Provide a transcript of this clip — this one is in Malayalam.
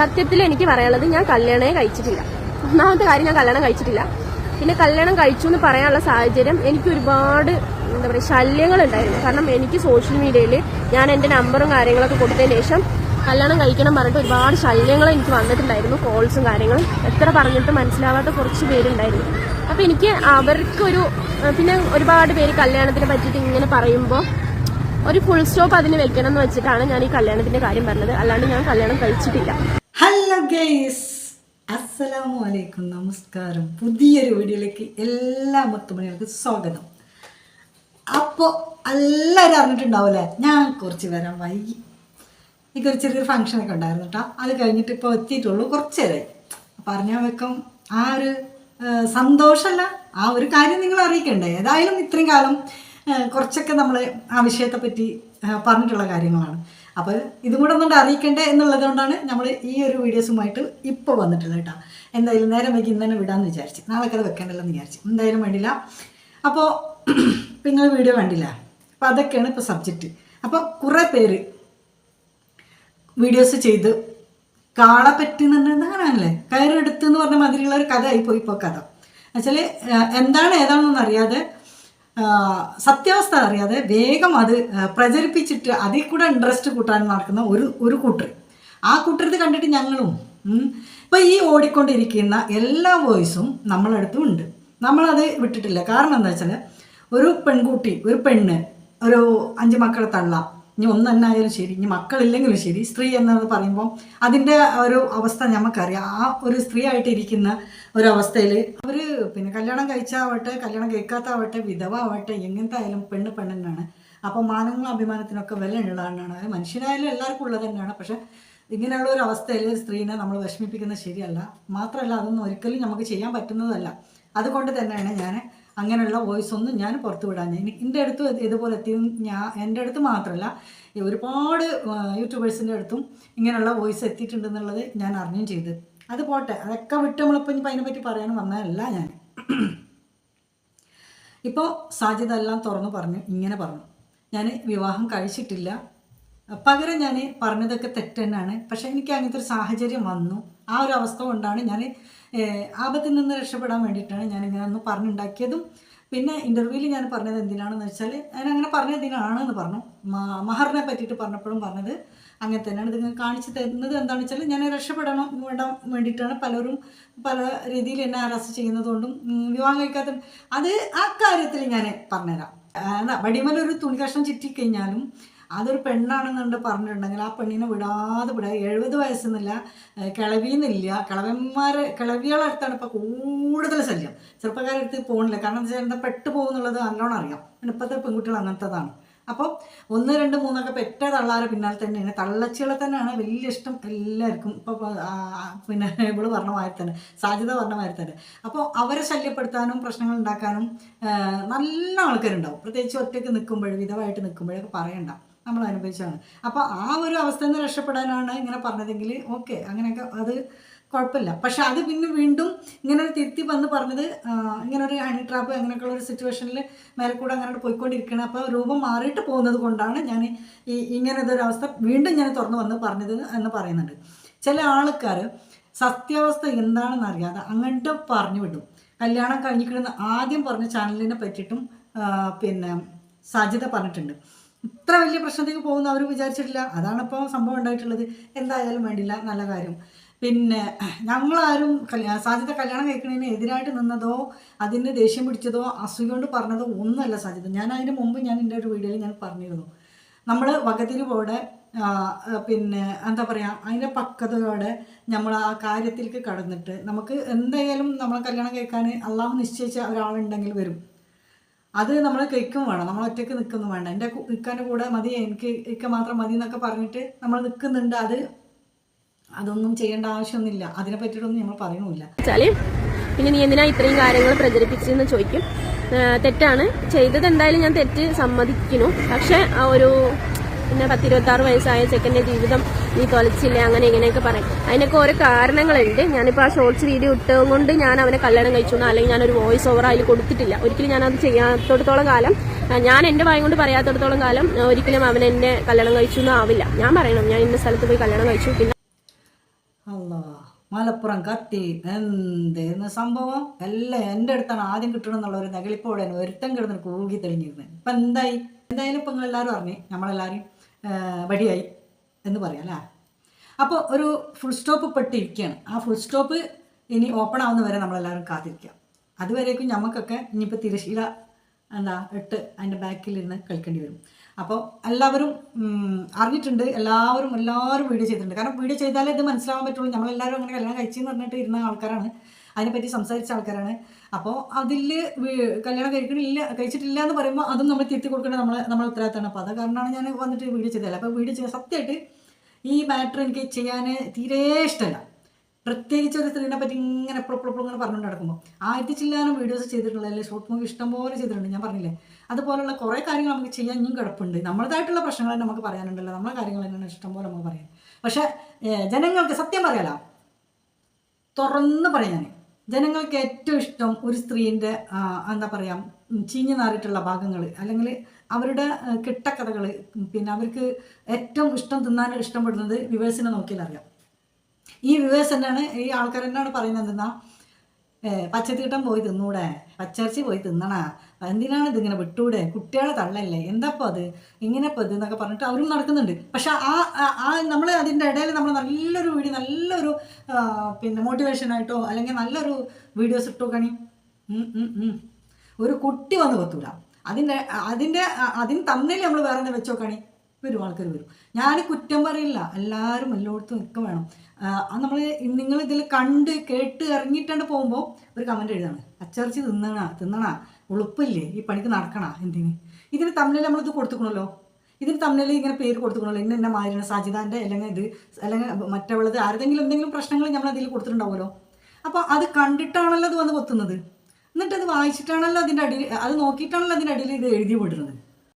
സത്യത്തിൽ എനിക്ക് പറയാനുള്ളത് ഞാൻ കല്യാണമേ കഴിച്ചിട്ടില്ല. ഒന്നാമത്തെ കാര്യം ഞാൻ കല്യാണം കഴിച്ചിട്ടില്ല. പിന്നെ കല്യാണം കഴിച്ചു എന്ന് പറയാനുള്ള സാഹചര്യം എനിക്ക് ഒരുപാട് എന്താ പറയുക ശല്യങ്ങൾ ഉണ്ടായിരുന്നു കാരണം എനിക്ക് സോഷ്യൽ മീഡിയയിൽ ഞാൻ എന്റെ നമ്പറും കാര്യങ്ങളൊക്കെ കൊടുത്തതിന് ശേഷം കല്യാണം കഴിക്കണം പറഞ്ഞിട്ട് ഒരുപാട് ശല്യങ്ങൾ എനിക്ക് വന്നിട്ടുണ്ടായിരുന്നു കോൾസും കാര്യങ്ങളും. എത്ര പറഞ്ഞിട്ട് മനസ്സിലാവാത്ത കുറച്ച് പേരുണ്ടായിരുന്നു. അപ്പോൾ എനിക്ക് അവർക്കൊരു പിന്നെ ഒരുപാട് പേര് കല്യാണത്തിനെ പറ്റിയിട്ട് ഇങ്ങനെ പറയുമ്പോൾ ഒരു ഫുൾ സ്റ്റോപ്പ് അതിന് വെക്കണം എന്ന് വെച്ചിട്ടാണ് ഞാൻ ഈ കല്യാണത്തിന്റെ കാര്യം പറഞ്ഞത്. അല്ലാണ്ട് ഞാൻ കല്യാണം കഴിച്ചിട്ടില്ല. ഹലോ ഗെയ്സ് അസ്സലാമു അലൈക്കും നമസ്കാരം. പുതിയൊരു വീഡിയോയിലേക്ക് എല്ലാ മുത്തുമണികൾക്ക് സ്വാഗതം. അപ്പോൾ എല്ലാവരും അറിഞ്ഞിട്ടുണ്ടാവില്ലേ? ഞാൻ കുറച്ച് വരാൻ വൈകി. എനിക്കൊരു ചെറിയൊരു ഫംഗ്ഷനൊക്കെ ഉണ്ടായിരുന്നു കേട്ടോ അത് കഴിഞ്ഞിട്ട് ഇപ്പോൾ എത്തിയിട്ടുള്ളൂ. കുറച്ച് നേരമായി പറഞ്ഞാൽ വെക്കം ആ ഒരു സന്തോഷമല്ല ആ ഒരു കാര്യം നിങ്ങൾ അറിയിക്കണ്ടേ. ഏതായാലും ഇത്രയും കാലം കുറച്ചൊക്കെ നമ്മൾ ആ വിഷയത്തെ പറ്റി ആ, പറഞ്ഞിട്ടുള്ള കാര്യങ്ങളാണ്. അപ്പോൾ ഇതും കൂടെ ഒന്നുകൊണ്ട് അറിയിക്കണ്ടേ എന്നുള്ളത് കൊണ്ടാണ് നമ്മൾ ഈ ഒരു വീഡിയോസുമായിട്ട് ഇപ്പോൾ വന്നിട്ടുള്ളത് കേട്ടോ. എന്തായാലും നേരം വൈകി ഇന്ന് തന്നെ വിടാമെന്ന് വിചാരിച്ചു. നാളെ അത് വെക്കേണ്ടല്ലെന്ന് വിചാരിച്ചു. എന്തായാലും വേണ്ടില്ല. അപ്പോൾ നിങ്ങൾ വീഡിയോ വേണ്ടില്ല അപ്പോൾ അതൊക്കെയാണ് ഇപ്പോൾ സബ്ജക്റ്റ്. അപ്പോൾ കുറേ പേര് വീഡിയോസ് ചെയ്ത് കാളെ അങ്ങനെയാണല്ലേ? കയറെടുത്ത് എന്ന് പറഞ്ഞ മാതിരിയുള്ള ഒരു കഥ ആയിപ്പോയി പോയി ഇപ്പോൾ കഥ. എന്നുവെച്ചാൽ എന്താണ് ഏതാണെന്നൊന്നും അറിയാതെ സത്യാവസ്ഥ അറിയാതെ വേഗം അത് പ്രചരിപ്പിച്ചിട്ട് അതിൽ കൂടെ ഇൻട്രസ്റ്റ് കൂട്ടാൻ നടക്കുന്ന ഒരു ഒരു കൂട്ടർ. ആ കൂട്ടരത് കണ്ടിട്ട് ഞങ്ങളും ഇപ്പൊ ഈ ഓടിക്കൊണ്ടിരിക്കുന്ന എല്ലാ വോയിസും നമ്മളടുത്തും ഉണ്ട്. നമ്മളത് വിട്ടിട്ടില്ല. കാരണം എന്താ വെച്ചാൽ ഒരു പെൺകുട്ടി ഒരു പെണ്ണ് ഒരു അഞ്ച് മക്കളെ തള്ളാം ഇനി ഒന്നെന്നായാലും ശരി ഇനി മക്കളില്ലെങ്കിലും ശരി സ്ത്രീ എന്നത് പറയുമ്പോൾ അതിന്റെ ഒരു അവസ്ഥ നമുക്കറിയാം ആ ഒരു സ്ത്രീ ആയിട്ട് ഇരിക്കുന്ന ഒരു അവർ പിന്നെ കല്യാണം കഴിച്ചാവട്ടെ കല്യാണം കേൾക്കാത്തവട്ടെ വിധവ ആവട്ടെ എങ്ങനത്തെ ആയാലും പെണ്ണ് പെണ്ണെന്നാണ്. അപ്പോൾ മാനങ്ങളും അഭിമാനത്തിനൊക്കെ വില ഉള്ളതാണ് അത് മനുഷ്യനായാലും എല്ലാവർക്കും ഉള്ളത് തന്നെയാണ്. പക്ഷെ ഇങ്ങനെയുള്ള ഒരു അവസ്ഥയിൽ സ്ത്രീനെ നമ്മൾ വിഷമിപ്പിക്കുന്നത് ശരിയല്ല. മാത്രമല്ല അതൊന്നും ഒരിക്കലും നമുക്ക് ചെയ്യാൻ പറ്റുന്നതല്ല. അതുകൊണ്ട് തന്നെയാണ് ഞാൻ അങ്ങനെയുള്ള വോയിസ് ഒന്നും ഞാൻ പുറത്തു വിടാൻ എന്റെ അടുത്ത് ഇതുപോലെ ഞാൻ എന്റെ അടുത്ത് മാത്രമല്ല ഒരുപാട് യൂട്യൂബേഴ്സിന്റെ അടുത്തും ഇങ്ങനെയുള്ള വോയിസ് എത്തിയിട്ടുണ്ടെന്നുള്ളത് ഞാൻ അറിഞ്ഞും ചെയ്ത്. അത് പോട്ടെ അതൊക്കെ വിട്ട് നമ്മളിപ്പോൾ ഇനി അതിനെ പറ്റി പറയാൻ വന്നതല്ല ഞാൻ. ഇപ്പോൾ സാധ്യത എല്ലാം തുറന്നു പറഞ്ഞു ഇങ്ങനെ പറഞ്ഞു. ഞാൻ വിവാഹം കഴിച്ചിട്ടില്ല. പകരം ഞാൻ പറഞ്ഞതൊക്കെ തെറ്റ് തന്നെയാണ് പക്ഷേ എനിക്ക് അങ്ങനത്തെ ഒരു സാഹചര്യം വന്നു. ആ ഒരു അവസ്ഥ കൊണ്ടാണ് ഞാൻ ആപത്തിൽ നിന്ന് രക്ഷപ്പെടാൻ വേണ്ടിയിട്ടാണ് ഞാൻ ഇങ്ങനെ ഒന്ന് പറഞ്ഞുണ്ടാക്കിയതും. പിന്നെ ഇന്റർവ്യൂവിൽ ഞാൻ പറഞ്ഞത് എന്തിനാണെന്ന് വെച്ചാൽ ഞാൻ അങ്ങനെ പറഞ്ഞത് എന്തിനാണെന്ന് പറഞ്ഞു. മഹറിനെ പറ്റിയിട്ട് പറഞ്ഞപ്പോഴും പറഞ്ഞത് അങ്ങനെ തന്നെയാണ്. ഇതിങ്ങനെ കാണിച്ചു തരുന്നത് എന്താണെന്ന് വെച്ചാൽ ഞാൻ രക്ഷപ്പെടണം വേണ്ടാൻ വേണ്ടിയിട്ടാണ് പലരും പല രീതിയിൽ എന്നെ അറസ്റ്റ് ചെയ്യുന്നതുകൊണ്ടും വിവാഹം കഴിക്കാത്ത അത് ആ കാര്യത്തിൽ ഞാൻ പറഞ്ഞുതരാം. വടിമലൊരു തുണി കഷ്ണം ചുറ്റിക്കഴിഞ്ഞാലും അതൊരു പെണ്ണാണെന്നുണ്ട് പറഞ്ഞിട്ടുണ്ടെങ്കിൽ ആ പെണ്ണിനെ വിടാതെ വിടാ. എഴുപത് വയസ്സെന്നില്ല കിളവിന്നില്ല. കിളവന്മാരെ കിളവികളെ അടുത്താണ് ഇപ്പോൾ കൂടുതൽ ശല്യം. ചെറുപ്പക്കാരടുത്ത് പോകണില്ല കാരണം എന്താ വെച്ചാൽ പെട്ടു പോകുന്നുള്ളത് നല്ലോണം അറിയാം. പിന്നെ ഇപ്പോഴത്തെ പെൺകുട്ടികൾ അങ്ങനത്തതാണ്. അപ്പോൾ ഒന്ന് രണ്ട് മൂന്നൊക്കെ പെറ്റ തള്ളാറ് പിന്നാലെ തന്നെയാണ്. തള്ളച്ചികളെ തന്നെയാണ് വലിയ ഇഷ്ടം എല്ലാവർക്കും. ഇപ്പോൾ പിന്നെ ഇവൾ പറഞ്ഞ മാതിരി തന്നെ. സാധ്യത പറഞ്ഞ മാതിരി തന്നെ. അപ്പോൾ അവരെ ശല്യപ്പെടുത്താനും പ്രശ്നങ്ങൾ ഉണ്ടാക്കാനും നല്ല ആൾക്കാരുണ്ടാവും. പ്രത്യേകിച്ച് ഒറ്റയ്ക്ക് നിൽക്കുമ്പോഴും വിധവായിട്ട് നിൽക്കുമ്പോഴൊക്കെ പറയണ്ട. നമ്മൾ അനുഭവിച്ചതാണ് അപ്പോൾ ആ ഒരു അവസ്ഥയിൽ നിന്ന് രക്ഷപ്പെടാനാണ് ഇങ്ങനെ പറഞ്ഞതെങ്കിൽ ഓക്കെ അങ്ങനെയൊക്കെ അത് കുഴപ്പമില്ല. പക്ഷെ അത് പിന്നെ വീണ്ടും ഇങ്ങനെ ഒരു തിരുത്തി വന്ന് പറഞ്ഞത് ഇങ്ങനെ ഒരു ഹണി ട്രാപ്പ് അങ്ങനെയൊക്കെയുള്ള ഒരു സിറ്റുവേഷനിൽ മേലെ കൂടെ അങ്ങനെ പോയിക്കൊണ്ടിരിക്കണം അപ്പോൾ രൂപം മാറിയിട്ട് പോകുന്നത് കൊണ്ടാണ് ഞാൻ ഈ ഇങ്ങനത്തെ ഒരു അവസ്ഥ വീണ്ടും ഞാൻ തുറന്നു വന്ന് പറഞ്ഞത് എന്ന് പറയുന്നുണ്ട്. ചില ആൾക്കാർ സത്യാവസ്ഥ എന്താണെന്ന് അറിയാതെ അങ്ങോട്ട് പറഞ്ഞു വിടും. കല്യാണം കഴിഞ്ഞിരിക്കണമെന്ന് ആദ്യം പറഞ്ഞ ചാനലിനെ പറ്റിയിട്ടും പിന്നെ സാധ്യത പറഞ്ഞിട്ടുണ്ട്. ഇത്ര വലിയ പ്രശ്നത്തേക്ക് പോകുന്ന അവർ വിചാരിച്ചിട്ടില്ല. അതാണിപ്പോൾ സംഭവം ഉണ്ടായിട്ടുള്ളത്. എന്തായാലും വേണ്ടില്ല. നല്ല കാര്യം. പിന്നെ ഞങ്ങളാരും കല്യാണ സാധ്യത കല്യാണം കഴിക്കുന്നതിന് എതിരായിട്ട് നിന്നതോ അതിന് ദേഷ്യം പിടിച്ചതോ അസുഖം കൊണ്ട് പറഞ്ഞതോ ഒന്നുമല്ല സാധ്യത ഞാൻ അതിന് മുമ്പ് ഞാൻ എന്റെ ഒരു വീഡിയോയിൽ ഞാൻ പറഞ്ഞിരുന്നു. നമ്മൾ വകതിരിവോടെ പിന്നെ എന്താ പറയുക അതിന്റെ പക്വതയോടെ നമ്മൾ ആ കാര്യത്തിലേക്ക് കടന്നിട്ട് നമുക്ക് എന്തായാലും നമ്മളെ കല്യാണം കേൾക്കാൻ അള്ളാഹു നിശ്ചയിച്ച ഒരാളുണ്ടെങ്കിൽ വരും. അത് നമ്മൾ കഴിക്കും വേണം. നമ്മൾ ഒറ്റയ്ക്ക് നിൽക്കുന്നു വേണ്ട. എന്റെ നിൽക്കാന്റെ കൂടെ മതി എനിക്ക് ഇക്ക മാത്രം മതി എന്നൊക്കെ പറഞ്ഞിട്ട് നമ്മൾ നിൽക്കുന്നുണ്ട് അത് അതൊന്നും ചെയ്യേണ്ട ആവശ്യമൊന്നുമില്ല. അതിനെ പറ്റിയിട്ടൊന്നും നമ്മൾ പറയണമില്ല. വെച്ചാൽ പിന്നെ നീ എന്തിനാ ഇത്രയും കാര്യങ്ങൾ പ്രചരിപ്പിച്ചെന്ന് ചോദിക്കും. തെറ്റാണ്. ചെയ്തത് എന്തായാലും ഞാൻ തെറ്റ് സമ്മതിക്കുന്നു. പക്ഷെ ഒരു പിന്നെ പത്തിരുപത്താറ് വയസ്സായ ചെക്കന്റെ ജീവിതം നീ തൊലച്ചില്ല അങ്ങനെ ഇങ്ങനെയൊക്കെ പറയും. അതിനൊക്കെ ഓരോ കാരണങ്ങളുണ്ട്. ഞാനിപ്പോൾ ആ ഷോർട്സ് വീഡിയോ ഇട്ടത് കൊണ്ട് ഞാൻ അവനെ കല്യാണം കഴിച്ചു അല്ലെങ്കിൽ ഞാനൊരു വോയിസ് ഓവർ അതിൽ കൊടുത്തിട്ടില്ല. ഒരിക്കലും ഞാനത് ചെയ്യാത്തടത്തോളം കാലം ഞാൻ എന്റെ വായം കൊണ്ട് പറയാത്തടത്തോളം കാലം ഒരിക്കലും അവൻ എന്നെ കല്യാണം കഴിച്ചു എന്നോ ആവില്ല. ഞാൻ പറയണം ഞാൻ ഇന്ന സ്ഥലത്ത് പോയി കല്യാണം കഴിച്ചു പിന്നെ മലപ്പുറം കത്തി എന്തേന്ന് സംഭവം? എല്ലാം എന്റെ അടുത്താണ് ആദ്യം കിട്ടണം എന്നുള്ള ഒരു നകളിപ്പോടെ ഒരുത്തം കിടന്നിട്ട് കൂകി തെളിഞ്ഞിരുന്നത് ഇപ്പം എന്തായി? എന്തായാലും ഇപ്പം നിങ്ങളെല്ലാവരും അറിഞ്ഞേ നമ്മളെല്ലാവരും. വടിയായി എന്ന് പറയാം അല്ലേ? അപ്പോൾ ഒരു ഫുൾ സ്റ്റോപ്പ് പെട്ടിരിക്കുകയാണ്. ആ ഫുൾ സ്റ്റോപ്പ് ഇനി ഓപ്പൺ ആവുന്ന വരെ നമ്മളെല്ലാവരും കാത്തിരിക്കാം. അതുവരേക്കും നമുക്കൊക്കെ ഇനിയിപ്പോൾ തിരശീല എന്താ ഇട്ട് അതിന്റെ ബാക്കിൽ ബാക്കിലിരുന്ന് കളിക്കേണ്ടി വരും. അപ്പോൾ എല്ലാവരും അറിഞ്ഞിട്ടുണ്ട്. എല്ലാവരും എല്ലാവരും വീഡിയോ ചെയ്തിട്ടുണ്ട്. കാരണം വീഡിയോ ചെയ്താലേ ഇത് മനസ്സിലാവാൻ പറ്റുള്ളൂ. നമ്മളെല്ലാവരും അങ്ങനെ കല്യാണം കഴിച്ചെന്ന് പറഞ്ഞിട്ട് ഇരുന്ന ആൾക്കാരാണ്. അതിനെപ്പറ്റി സംസാരിച്ച ആൾക്കാരാണ്. അപ്പോൾ അതിൽ കല്യാണം കഴിക്കണില്ല കഴിച്ചിട്ടില്ല എന്ന് പറയുമ്പോൾ അതും നമ്മൾ തിരുത്തി കൊടുക്കേണ്ടത് നമ്മളെ നമ്മളെ ഉത്തരവാദിത്തമാണ്. അപ്പോൾ അത് കാരണമാണ് ഞാൻ വന്നിട്ട് വീഡിയോ ചെയ്തത് അപ്പോൾ വീഡിയോ ചെയ്ത സത്യമായിട്ട് ഈ മാറ്റർ എനിക്ക് ചെയ്യാൻ തീരെ ഇഷ്ടമല്ല. പ്രത്യേകിച്ച് ഒരു സ്ത്രീനെ പറ്റി ഇങ്ങനെ എപ്പോഴും എപ്പോഴും ഇങ്ങനെ പറഞ്ഞുകൊണ്ട് നടക്കുമ്പോൾ ആയിരത്തി ചില്ലാനും വീഡിയോസ് ചെയ്തിട്ടുള്ള അല്ലെങ്കിൽ ഷോർട്ട് മൂവി ഇഷ്ടംപോലെ ചെയ്തിട്ടുണ്ട് ഞാൻ പറഞ്ഞില്ലേ? അതുപോലുള്ള കുറേ കാര്യങ്ങൾ നമുക്ക് ചെയ്യാൻ ഇനിയും കിടപ്പുണ്ട്. നമ്മളതായിട്ടുള്ള പ്രശ്നങ്ങൾ നമുക്ക് പറയാനുണ്ടല്ലോ. നമ്മളെ കാര്യങ്ങൾ തന്നെയാണ് ഇഷ്ടംപോലെ നമുക്ക് പറയാം പക്ഷേ ജനങ്ങൾക്ക് സത്യം പറയാലോ? തുറന്ന് പറയാം ഞാൻ ജനങ്ങൾക്ക് ഏറ്റവും ഇഷ്ടം ഒരു സ്ത്രീന്റെ എന്താ പറയുക ചീഞ്ഞു നാറിയിട്ടുള്ള ഭാഗങ്ങൾ അല്ലെങ്കിൽ അവരുടെ കിട്ടക്കഥകൾ പിന്നെ അവർക്ക് ഏറ്റവും ഇഷ്ടം തിന്നാൻ ഇഷ്ടപ്പെടുന്നത് വിവേഴ്സിനെ നോക്കിയാൽ അറിയാം. ഈ വിവേഴ്സ് തന്നെയാണ് ഈ ആൾക്കാർ തന്നെയാണ് പറയുന്നത് എന്തെന്നാ പച്ചത്തീട്ടം പോയി തിന്നൂടെ പച്ചയിറച്ചി പോയി തിന്നണ എന്തിനാണ് ഇതിങ്ങനെ വിട്ടൂടെ? കുട്ടികളെ തള്ളല്ലേ? എന്താപ്പോൾ അത്? ഇങ്ങനെപ്പോൾ ഇത് എന്നൊക്കെ പറഞ്ഞിട്ട് അവരും നടക്കുന്നുണ്ട്. പക്ഷെ ആ ആ- നമ്മൾ അതിന്റെ ഇടയിൽ നമ്മൾ നല്ലൊരു വീഡിയോ നല്ലൊരു പിന്നെ മോട്ടിവേഷനായിട്ടോ അല്ലെങ്കിൽ നല്ലൊരു വീഡിയോസ് ഇട്ടോ കണി. ഒരു കുട്ടി വന്ന് കൊത്തൂല അതിന്റെ അതിന്റെ അതിന് തന്നെ നമ്മൾ വേറെ എന്താ വെച്ചോ കണി വരും ആൾക്കാർ വരും. ഞാൻ കുറ്റം പറയില്ല. എല്ലാവരും എല്ലായിടത്തും ഒക്കെ വേണം. നമ്മൾ നിങ്ങൾ ഇതിൽ കണ്ട് കേട്ട് ഇറങ്ങിയിട്ടാണ്ട് പോകുമ്പോൾ ഒരു കമന്റ് എഴുതാണ്. അച്ചറിച്ച് തിന്നണ തിന്നണ. ഉളുപ്പില്ലേ? ഈ പണിക്ക് നടക്കണ എന്തിന്? ഇതിന് തമ്മിൽ നമ്മളിത് കൊടുത്തുക്കണല്ലോ. ഇതിന് തമ്മിൽ ഇങ്ങനെ പേര് കൊടുത്തുക്കണല്ലോ. ഇന്ന എന്നെ മാരിന സജിതാന്റെ അല്ലെങ്കിൽ ഇത് അല്ലെങ്കിൽ മറ്റുള്ളത് ആരുടെങ്കിലും എന്തെങ്കിലും പ്രശ്നങ്ങൾ നമ്മൾ അതിൽ കൊടുത്തിട്ടുണ്ടാവുമല്ലോ. അപ്പോൾ അത് കണ്ടിട്ടാണല്ലോ അത് വന്ന് കൊത്തുന്നത് എന്നിട്ട് അത് വായിച്ചിട്ടാണല്ലോ അതിന്റെ അടിയിൽ അത് നോക്കിയിട്ടാണല്ലോ അതിന്റെ അടിയിൽ ഇത് എഴുതി വിടുന്നത്.